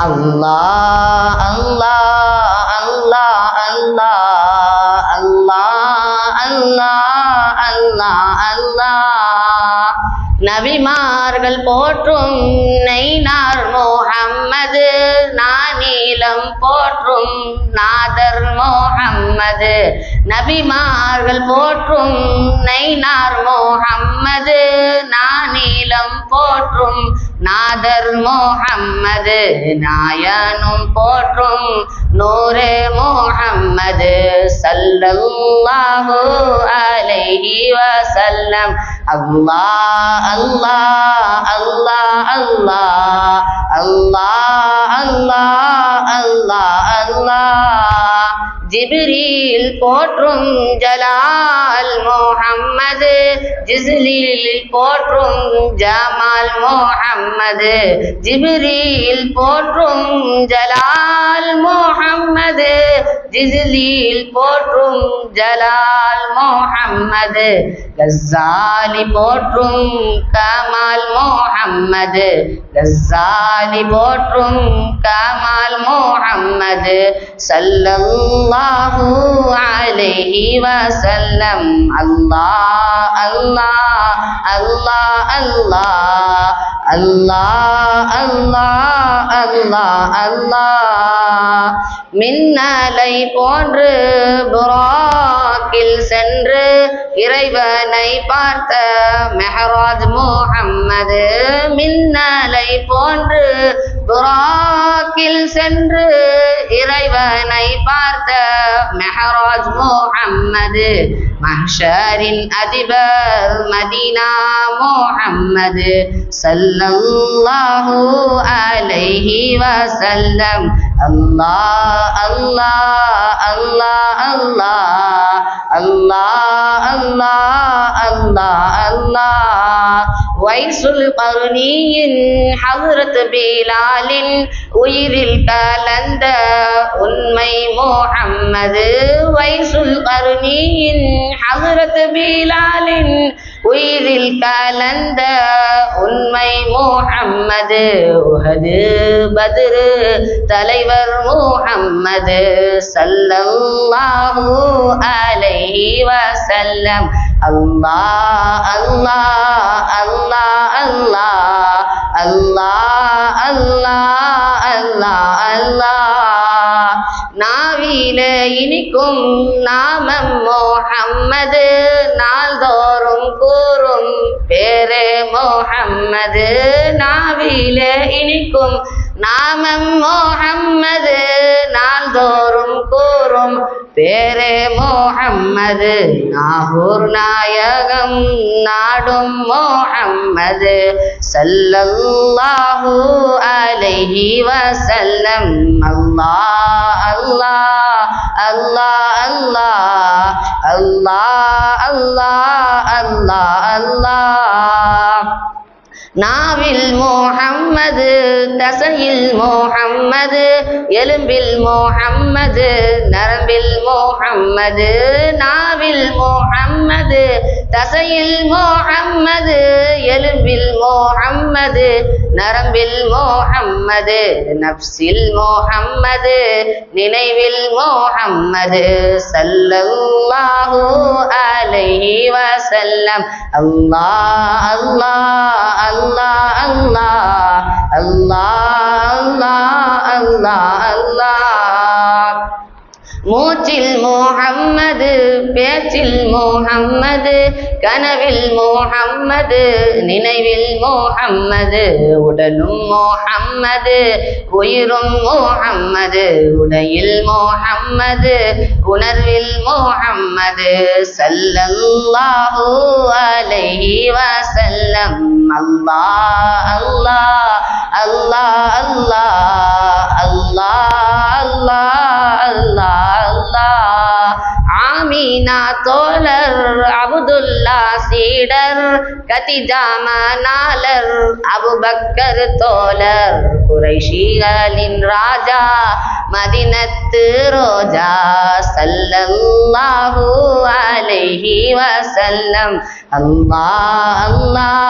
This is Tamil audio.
அல்லாஹ் அல்லாஹ் அல்லாஹ் அல்லாஹ் அல்லாஹ் அல்லாஹ் அல்லாஹ் அல்லாஹ் நபிமார்கள் போற்றும் நெய்னார் மோஹம்மது நானீலம் போற்றும் நாதர் மோஹம்மது. நபிமார்கள் போற்றும் நெய்னார் மோஹம்மது நானீலம் போற்றும் நாதர் முஹம்மது நாயனும் போற்றும் நூரே முஹம்மது சல்லல்லாஹு அலைஹி வசல்லம் அல்லா அல்லா அல்லா அல்லா அல்லா அல்லா அல்லா அல்லா. ஜிப்ரீல் போற்றும் ஜலால் முஹம்மது ஜிஸ்லீல் போற்றும் ஜமால் முஹம்மது ஜிப்ரீல் போற்றும் ஜலால் முஹம்மது ஜிஸ்லீல் போற்றும் ஜலால் முஹம்மது கஸ்ஸாலி போற்றும் கமால் முஹம்மது கஸ்ஸாலி போற்றும் கமால் முஹம்மது சல்லல்லாஹு அலைஹி வஸல்லம். அல்லாஹ் அல்லாஹ் அல்லாஹ் அல்லாஹ் அல்லாஹ் அல்லாஹ் அல்லாஹ் அல்லாஹ் மின்னலை போன்று புராக்கில் சென்று இறைவனை பார்த்த மெஹராஜ் முஹம்மது மின்னலை போன்று புராக்கில் சென்று இறைவனை பார்த்த மெஹராஜ் முஹம்மது மஹ்ஷரின் அதிபர் மதீனா முஹம்மது சல்லல்லாஹு அலைஹி வஸல்லம். அல்லாஹ் அல்லாஹ் அல்லாஹ் அல்லாஹ் அல்லாஹ் அல்லாஹ் அல்லாஹ் அல்லாஹ். வைசுல் கருணியின் ஹசரத் பீலாலின் உயிரில் கலந்த உண்மை முஹம்மது வைசுல் கருணியின் ஹசரத் பீலாலின் உயிரில் கலந்த உண்மை முஹம்மது. உஹது பதிரு தலைவர் முஹம்மது சல்லல்லாஹு அலைஹி வசல்லம் அல்லாஹ் அல்லாஹ் அல்லாஹ் அல்லாஹ் அல்லாஹ் அல்லாஹ் அல்லாஹ் அல்லாஹ் நாவில இனிக்கும் நாமம் முஹம்மது. நாள்தோ கூறும். பேரே மோஹம்மது நாவில இனிக்கும். நாமம் மோஹம்மது நாள்தோறும் கூறும். பேரே மோஹம்மது நாகூர் நாயகம் நாடும் மோஹம்மது. சல்லல்லாஹு அலைஹி வசல்லம் அல்லா அல்லா. அல்லாஹ் அல்லாஹ் அல்லாஹ் அல்லாஹ் அல்லாஹ் அல்லாஹ் நாவில் மோஹம்மது தசையில் மோஹம்மது எலும்பில் மோஹம்மது நரம்பில் மோஹம்மது நாவில் மோஹம்மது தசையில் மோஹம்மது எலும்பில் மோஹம்மது நரம்பில் முஹம்மது நப்சில் முஹம்மது நினைவில் முஹம்மது சல்லல்லாஹு அலைஹி வஸல்லம். அல்லாஹ் அல்லாஹ் அல்லாஹ் அல்லாஹ் அல்லாஹ் அல்லாஹ் அல்லாஹ் அல்லாஹ் மூச்சில் மோஹம்மது பேச்சில் மோஹம்மது கனவில் மோஹம்மது நினைவில் மோஹம்மது உடலும் மோஹம்மது உயிரும் மோஹம்மது உடையில் மோஹம்மது உணர்வில் மோஹம்மது சல்லல்லாஹு அலைஹி வஸல்லம். அல்லாஹ் தோழர் அபுதுல்லா சீடர் கதிஜா மனாலர் அபுபக்கர் தோழர் குறைஷிகளின் ராஜா மதினத்து ரோஜா சல்லல்லாஹு அலைஹி வசல்லம் அல்லாஹ் அல்லாஹ் அல்லாஹ் அல்லாஹ்.